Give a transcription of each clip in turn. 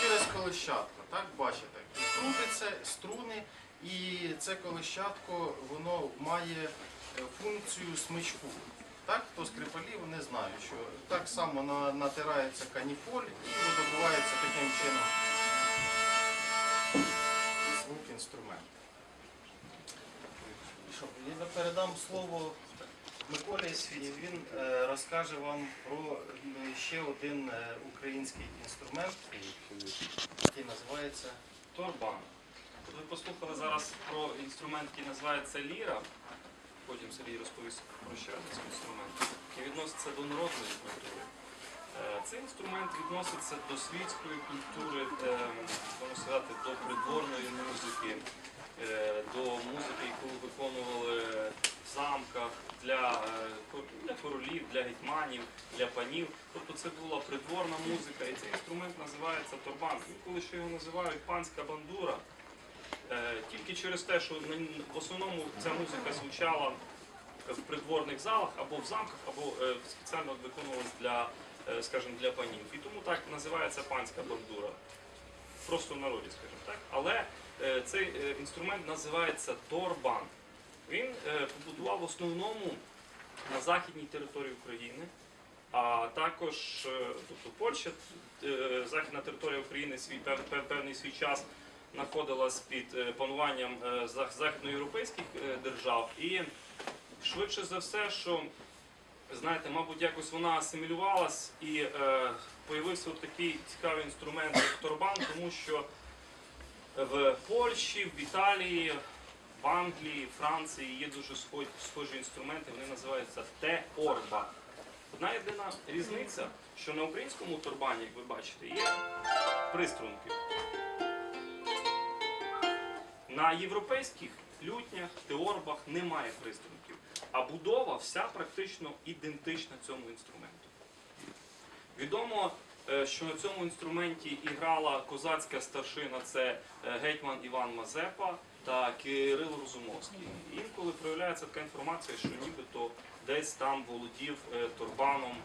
через колещатко. Так, бачите, крутиться струни, і це колещатко воно має е, функцію смичку. Так, хто скрипалі, вони знають, що так само на- натирається каніфоль і видобувається таким чином звук інструменту. Я передам слово Миколі, і він е, розкаже вам про ще один е, український інструмент, який називається Торбан. Ви послухали зараз про інструмент, який називається ліра. Потім Сергій розповість про ще один інструмент, який відноситься до народної культури. Е, Цей інструмент відноситься до світської культури, сказати, до придворної музики, до музики, яку виконували замках для, е, для королів, для гетьманів, для панів. Тобто це була придворна музика, і цей інструмент називається торбан. Інколи ще його називають панська бандура. Е, Тільки через те, що в основному ця музика звучала в придворних залах або в замках, або е, спеціально виконувалась для, скажімо, для панів. І тому так називається панська бандура. Просто в народі, скажімо так. Але цей інструмент називається торбан. Він е, побудував в основному на західній території України, а також е, тобто Польща, е, західна територія України свій пев- пев- певний свій час знаходилась під пануванням західноєвропейських держав. І швидше за все, що знаєте, мабуть, якось вона асимілювалась і е, появився такий цікавий інструмент, як торбан, тому що в Польщі, в Італії, в Англії, Франції є дуже схожі, інструменти, вони називаються те-орба. Одна єдина різниця, що на українському турбані, як ви бачите, є приструнки. На європейських лютнях, теорбах немає приструнків, а будова вся практично ідентична цьому інструменту. Відомо, що на цьому інструменті іграла козацька старшина, це е, гетьман Іван Мазепа та Кирило Розумовський. Інколи проявляється така інформація, що нібито десь там володів е, турбаном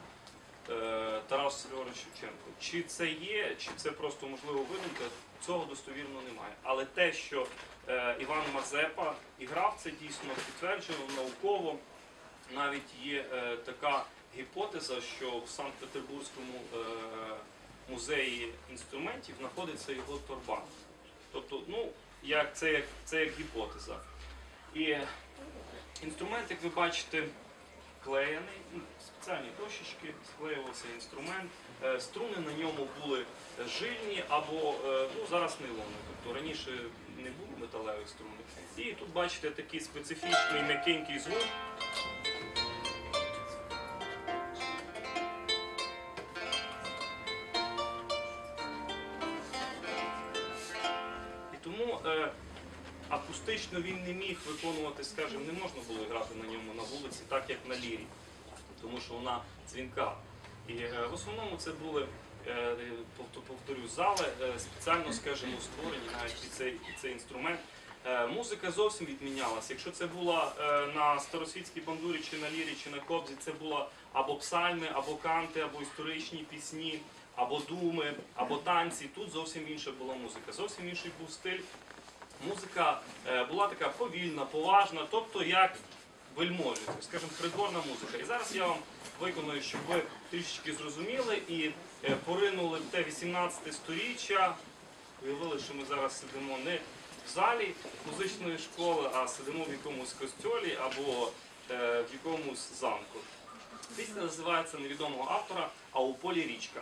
е, Тарас Григорович Шевченко. Чи це є, чи це просто можливо видумка, цього достовірно немає. Але те, що е, Іван Мазепа іграв, це дійсно підтверджено науково. Навіть є е, така гіпотеза, що в Санкт-Петербурзькому е, музеї інструментів знаходиться його торбан. Тобто, ну, як, це, як, це як гіпотеза. І інструмент, як ви бачите, клеєний, ну, спеціальні дощечки, склеювався інструмент. Е, Струни на ньому були жильні або е, ну, зараз нейлони. Тобто раніше не було металевих струн. І тут бачите такий специфічний м'якенький звук. Е, акустично він не міг виконувати, скажімо, не можна було грати на ньому на вулиці, так як на лірі, тому що вона дзвінка. І е, в основному це були, е, повторю, зали е, спеціально, скажімо, створені навіть під цей, під цей інструмент. Е, Музика зовсім відмінялася. Якщо це була е, на старосвітській бандурі, чи на лірі, чи на кобзі, це була або псальми, або канти, або історичні пісні, або думи, або танці. Тут зовсім інша була музика, зовсім інший був стиль. Музика е, була така повільна, поважна, тобто як вельможі, скажімо, придворна музика. І зараз я вам виконую, щоб ви трішечки зрозуміли і е, поринули в те 18 сторіччя. Уявили, що ми зараз сидимо не в залі музичної школи, а сидимо в якомусь костьолі або е, в якомусь замку. Пісня називається невідомого автора, а у полі річка.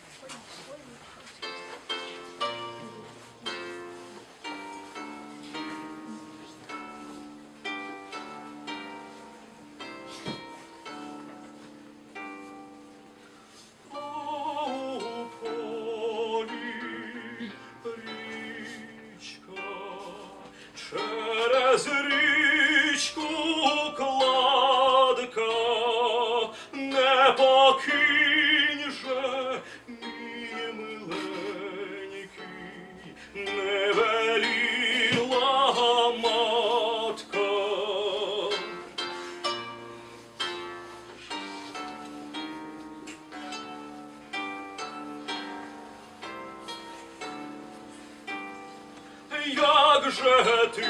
як же ти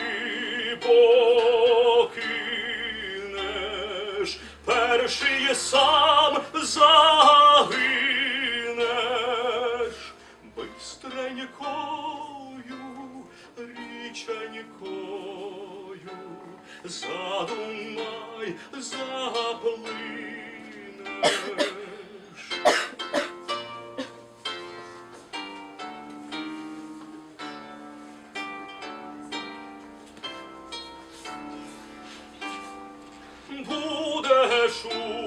покинеш, перший сам загинеш, 谱的书。